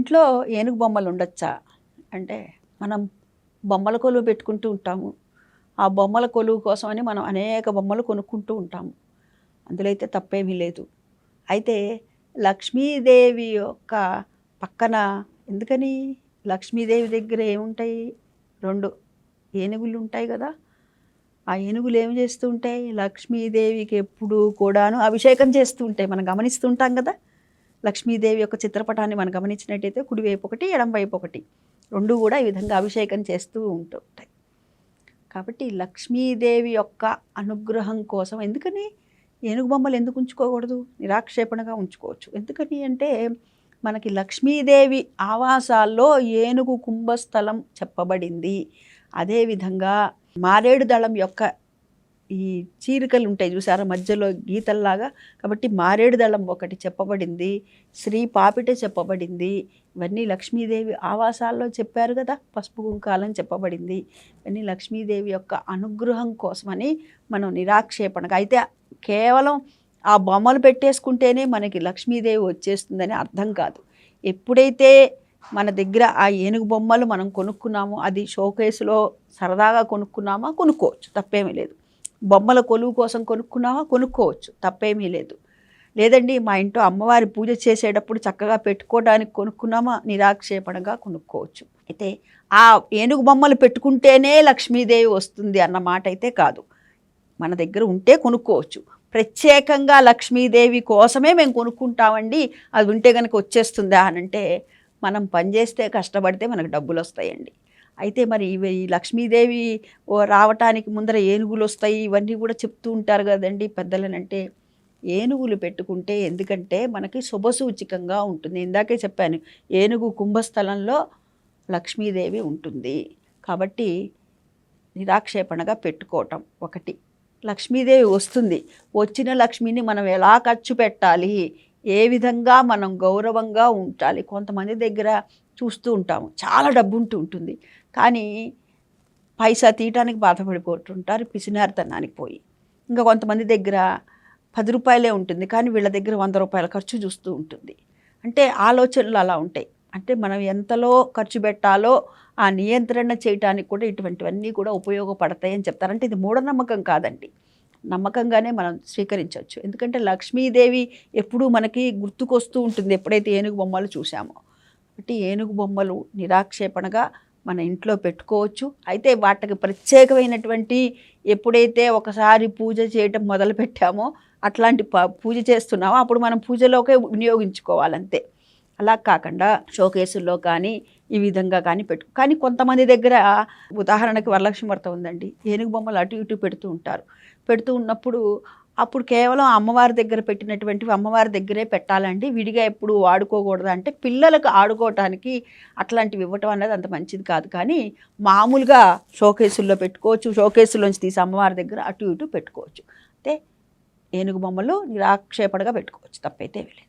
ఇంట్లో ఏనుగు బొమ్మలు ఉండొచ్చా? అంటే మనం బొమ్మల కొలువు పెట్టుకుంటూ ఉంటాము. ఆ బొమ్మల కొలువు కోసమని మనం అనేక బొమ్మలు కొనుక్కుంటూ ఉంటాము. అందులో అయితే తప్పేమీ లేదు. అయితే లక్ష్మీదేవి యొక్క పక్కన ఎందుకని? లక్ష్మీదేవి దగ్గర ఏముంటాయి? రెండు ఏనుగులు ఉంటాయి కదా. ఆ ఏనుగులు ఏమి చేస్తూ ఉంటాయి? లక్ష్మీదేవికి ఎప్పుడు కూడాను అభిషేకం చేస్తూ ఉంటాయి. మనం గమనిస్తూ ఉంటాం కదా. లక్ష్మీదేవి యొక్క చిత్రపటాన్ని మనం గమనించినట్టయితే కుడివైపు ఒకటి ఎడంవైపు ఒకటి. రెండు కూడా ఈ విధంగా అభిషేకం చేస్తూ ఉంటూ ఉంటాయి. కాబట్టి లక్ష్మీదేవి యొక్క అనుగ్రహం కోసం ఎందుకని ఏనుగు బొమ్మలు ఎందుకు ఉంచుకోకూడదు? నిరాక్షేపణగా ఉంచుకోవచ్చు. ఎందుకని అంటే మనకి లక్ష్మీదేవి ఆవాసాల్లో ఏనుగు కుంభస్థలం చెప్పబడింది. అదేవిధంగా మారేడు దళం యొక్క ఈ చీరికలు ఉంటాయి చూసారా? మధ్యలో గీతల్లాగా. కాబట్టి మారేడు దళం ఒకటి చెప్పబడింది శ్రీ పాపిట చెప్పబడింది ఇవన్నీ లక్ష్మీదేవి ఆవాసాల్లో చెప్పారు కదా పసుపు కుంకాలని చెప్పబడింది. ఇవన్నీ లక్ష్మీదేవి యొక్క అనుగ్రహం కోసమని మనం నిరాక్షేపణగా. అయితే కేవలం ఆ బొమ్మలు పెట్టేసుకుంటేనే మనకి లక్ష్మీదేవి వచ్చేస్తుందని అర్థం కాదు. ఎప్పుడైతే మన దగ్గర ఆ ఏనుగు బొమ్మలు మనం కొనుక్కున్నామో అది షోకేసులో సరదాగా కొనుక్కున్నామా? కొనుక్కోవచ్చు. తప్పేమీ లేదు. బొమ్మల కొలువు కోసం కొనుక్కున్నామా కొనుక్కోవచ్చు. తప్పేమీ లేదు. లేదండి మా ఇంట్లో అమ్మవారి పూజ చేసేటప్పుడు చక్కగా పెట్టుకోవడానికి కొనుక్కున్నామా నిరాక్షేపణగా కొనుక్కోవచ్చు. అయితే ఆ ఏనుగు బొమ్మలు పెట్టుకుంటేనే లక్ష్మీదేవి వస్తుంది అన్న మాట అయితే కాదు. మన దగ్గర ఉంటే కొనుక్కోవచ్చు. ప్రత్యేకంగా లక్ష్మీదేవి కోసమే మేము కొనుక్కుంటామండి. అది ఉంటే కనుక వచ్చేస్తుందా అని అంటే మనం పనిచేస్తే కష్టపడితే మనకు డబ్బులు వస్తాయండి. అయితే మరి ఇవి ఈ లక్ష్మీదేవి రావటానికి ముందర ఏనుగులు వస్తాయి ఇవన్నీ కూడా చెప్తూ ఉంటారు కదండి పెద్దలనంటే. ఏనుగులు పెట్టుకుంటే ఎందుకంటే మనకి శుభసూచికంగా ఉంటుంది. ఇందాకే చెప్పాను ఏనుగు కుంభస్థలంలో లక్ష్మీదేవి ఉంటుంది. కాబట్టి నిరాక్షేపణగా పెట్టుకోవటం ఒకటి. లక్ష్మీదేవి వస్తుంది. వచ్చిన లక్ష్మిని మనం ఎలా ఖర్చు పెట్టాలి? ఏ విధంగా మనం గౌరవంగా ఉండాలి కొంతమంది దగ్గర చూస్తూ ఉంటాము. చాలా డబ్బు ఉంటూ ఉంటుంది. కానీ పైసా తీయటానికి బాధపడిపోతుంటారు పిసినారితనానికి పోయి. ఇంకా కొంతమంది దగ్గర పది రూపాయలే ఉంటుంది. కానీ వీళ్ళ దగ్గర వంద రూపాయల ఖర్చు చూస్తూ ఉంటుంది. అంటే ఆలోచనలు అలా ఉంటాయి. అంటే మనం ఎంతలో ఖర్చు పెట్టాలో ఆ నియంత్రణ చేయటానికి కూడా ఇటువంటివన్నీ కూడా ఉపయోగపడతాయని చెప్తారంటే చెప్తారు. అంటే ఇది మూఢనమ్మకం కాదండి. నమ్మకంగానే మనం స్వీకరించవచ్చు. ఎందుకంటే లక్ష్మీదేవి ఎప్పుడూ మనకి గుర్తుకొస్తూ ఉంటుంది ఎప్పుడైతే ఏనుగు బొమ్మలు చూసామో కాబట్టి ఏనుగు బొమ్మలు నిరాక్షేపణగా మన ఇంట్లో పెట్టుకోవచ్చు. అయితే వాటికి ప్రత్యేకమైనటువంటి ఎప్పుడైతే ఒకసారి పూజ చేయటం మొదలు పెట్టామో అట్లాంటి ప- పూజ చేస్తున్నామో అప్పుడు మనం పూజలోకే వినియోగించుకోవాలంతే. అలా కాకుండా షోకేసుల్లో కానీ ఈ విధంగా కానీ పెట్టు కానీ కొంతమంది దగ్గర ఉదాహరణకి వరలక్ష్మి వ్రతం ఉందండి. ఏనుగు బొమ్మలు అటు ఇటు పెడుతూ ఉంటారు. పెడుతూ ఉన్నప్పుడు అప్పుడు కేవలం అమ్మవారి దగ్గర పెట్టినటువంటివి అమ్మవారి దగ్గరే పెట్టాలండి. విడిగా ఎప్పుడు వాడుకోకూడదు అంటే పిల్లలకు ఆడుకోవటానికి అట్లాంటివి ఇవ్వటం అనేది అంత మంచిది కాదు. కానీ మామూలుగా షోకేసుల్లో పెట్టుకోవచ్చు షోకేసులోంచి తీసి అమ్మవారి దగ్గర అటు ఇటు పెట్టుకోవచ్చు. అంటే ఏనుగు బొమ్మలు నిరాక్షేపణగా పెట్టుకోవచ్చు తప్పైతే లేదు.